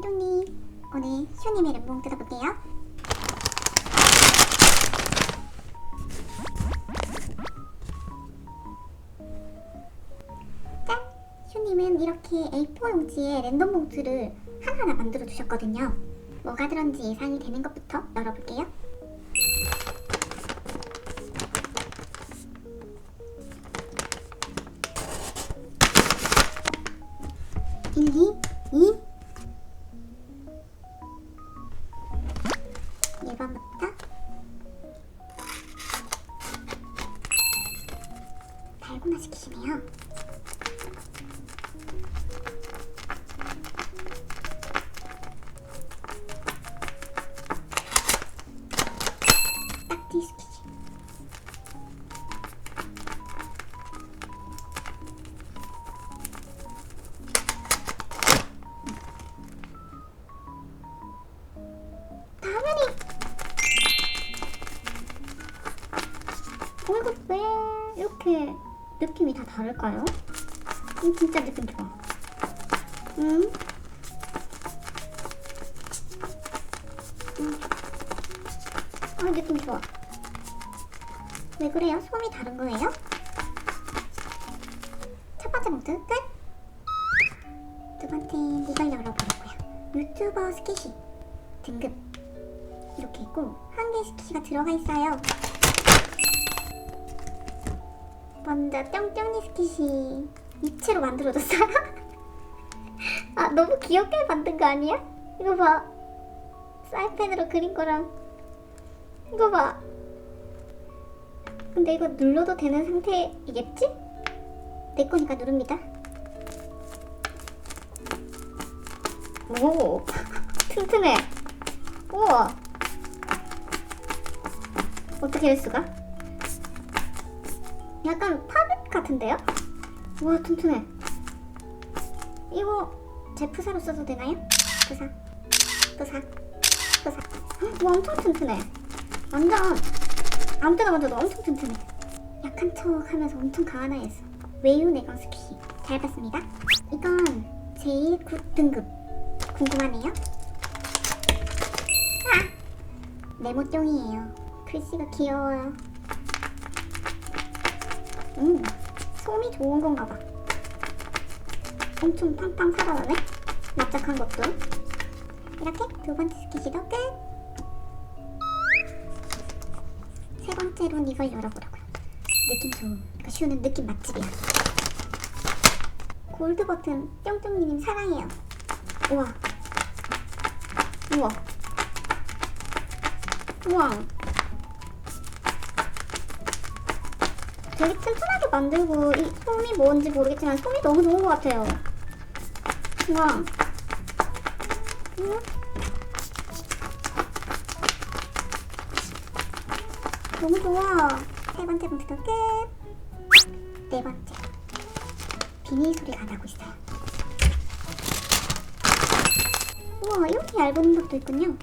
뚱뚱님 오늘 슈님의 램봉 뜯어볼게요. 짠! 슈님은 이렇게 A4 용지에 랜덤 봉투를 하나하나 만들어 주셨거든요. 뭐가 들었는지 예상이 되는 것부터 열어볼게요 banda. 어, 이거 왜 이렇게 느낌이 다 다를까요? 음, 진짜 느낌 좋아. 음? 음. 아, 느낌 좋아. 왜 그래요? 솜이 다른 거예요? 첫 번째 봉투 끝! 두 번째 이걸 열어보려고요. 유튜버 스케시 등급 이렇게 있고 한 개 스키가 들어가 있어요. 먼저 뿅뿅니 스키시 입체로 만들어줬어요. 아 너무 귀엽게 만든 거 아니야? 이거 봐. 사이펜으로 그린 거랑 이거 봐. 근데 이거 눌러도 되는 상태이겠지? 내 거니까 누릅니다. 오 튼튼해. 우와. 어떻게 할 수가? 약간 팝 같은데요? 우와 튼튼해. 이거 제 프사로 써도 되나요? 프사, 프사, 프사. 헉, 와 엄청 튼튼해. 완전 아무 때나 만져도 엄청 튼튼해. 약한 척 하면서 엄청 강한 아이였어. 외유 내광 스키 잘 봤습니다. 이건 제일 굿 등급 궁금하네요. 아! 네모종이에요. 글씨가 귀여워요. 음, 솜이 좋은 건가 봐. 엄청 팡팡 살아나네. 납작한 것도. 이렇게 두 번째 스케치도 끝. 세 번째로는 이걸 열어보려고요. 느낌 좋은. 이거 쉬우는 느낌 맛집이야. 골드 버튼 뿅뿅님 사랑해요. 우와. 우와. 우와. 되게 튼튼하게 만들고 이 솜이 뭔지 모르겠지만 솜이 너무 좋은 것 같아요. 우와. 음. 너무 좋아. 세 번째 봉투도 끝. 네 번째. 비닐 소리가 나고 있어요. 우와, 이렇게 얇은 것도 있군요.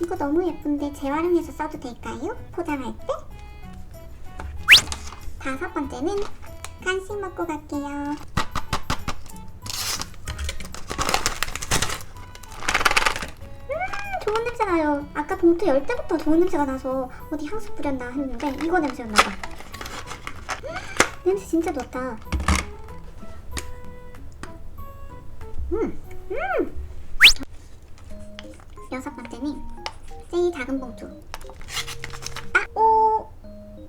이거 너무 예쁜데 재활용해서 써도 될까요? 포장할 때? 다섯 번째는 간식 먹고 갈게요. 음, 좋은 냄새 나요. 아까 봉투 열 때부터 좋은 냄새가 나서 어디 향수 뿌렸나 했는데 이거 냄새였나봐. 음, 냄새 진짜 좋다. 음, 음. 여섯 번째는 제일 작은 봉투. 아, 오,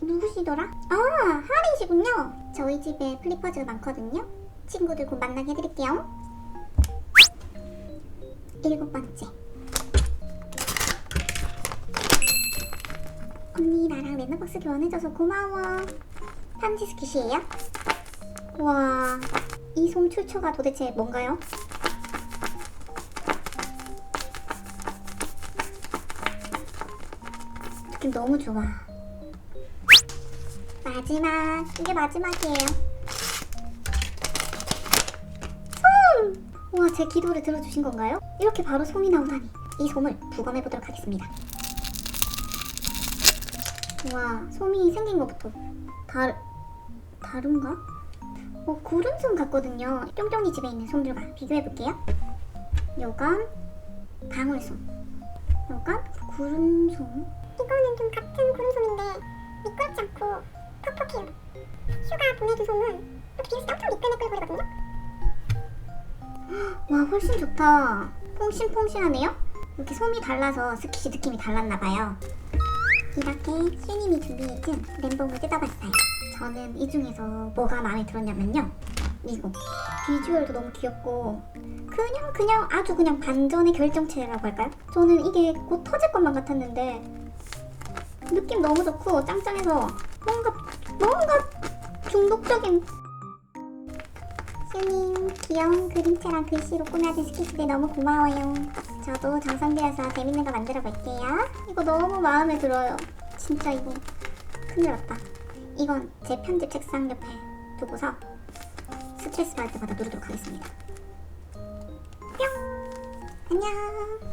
누구시더라? 아, 하린이시군요. 저희 집에 플리퍼즈가 많거든요. 친구들 곧 만나게 해드릴게요. 일곱 번째. 언니 나랑 랜덤박스 교환해줘서 고마워. 편지 스킷이에요? 와, 이 솜 출처가 도대체 뭔가요? 느낌 너무 좋아. 마지막, 이게 마지막이에요. 솜! 와, 제 기도를 들어주신 건가요? 이렇게 바로 솜이 나오다니. 이 솜을 부검해 보도록 하겠습니다. 와, 솜이 생긴 것부터 다르, 다른가? 어, 구름솜 같거든요. 뿅뿅이 집에 있는 솜들과 비교해볼게요. 요건 방울솜. 요건 구름솜. 이거는 좀 같은 구름솜인데 미끄럽지 않고 퍽퍽해요. 슈가 보내준 솜은 이렇게 때 엄청 미끌미끌거리거든요. 와 훨씬 좋다. 퐁신퐁신하네요. 이렇게 솜이 달라서 스키시 느낌이 달랐나 봐요. 이렇게 슈님이 준비해준 멘붕을 뜯어봤어요. 저는 이 중에서 뭐가 마음에 들었냐면요. 이거 비주얼도 너무 귀엽고 그냥 그냥 아주 그냥 반전의 결정체라고 할까요? 저는 이게 곧 터질 것만 같았는데 느낌 너무 좋고 짱짱해서 뭔가 뭔가 중독적인 슈님 귀여운 그림체랑 글씨로 꾸며진 스케치들 너무 고마워요. 저도 정성 들여서 재밌는 거 만들어 볼게요. 이거 너무 마음에 들어요. 진짜 이거 큰일 났다. 이건 제 편집 책상 옆에 두고서 스트레스 받을 때마다 누르도록 하겠습니다. 뿅! 안녕!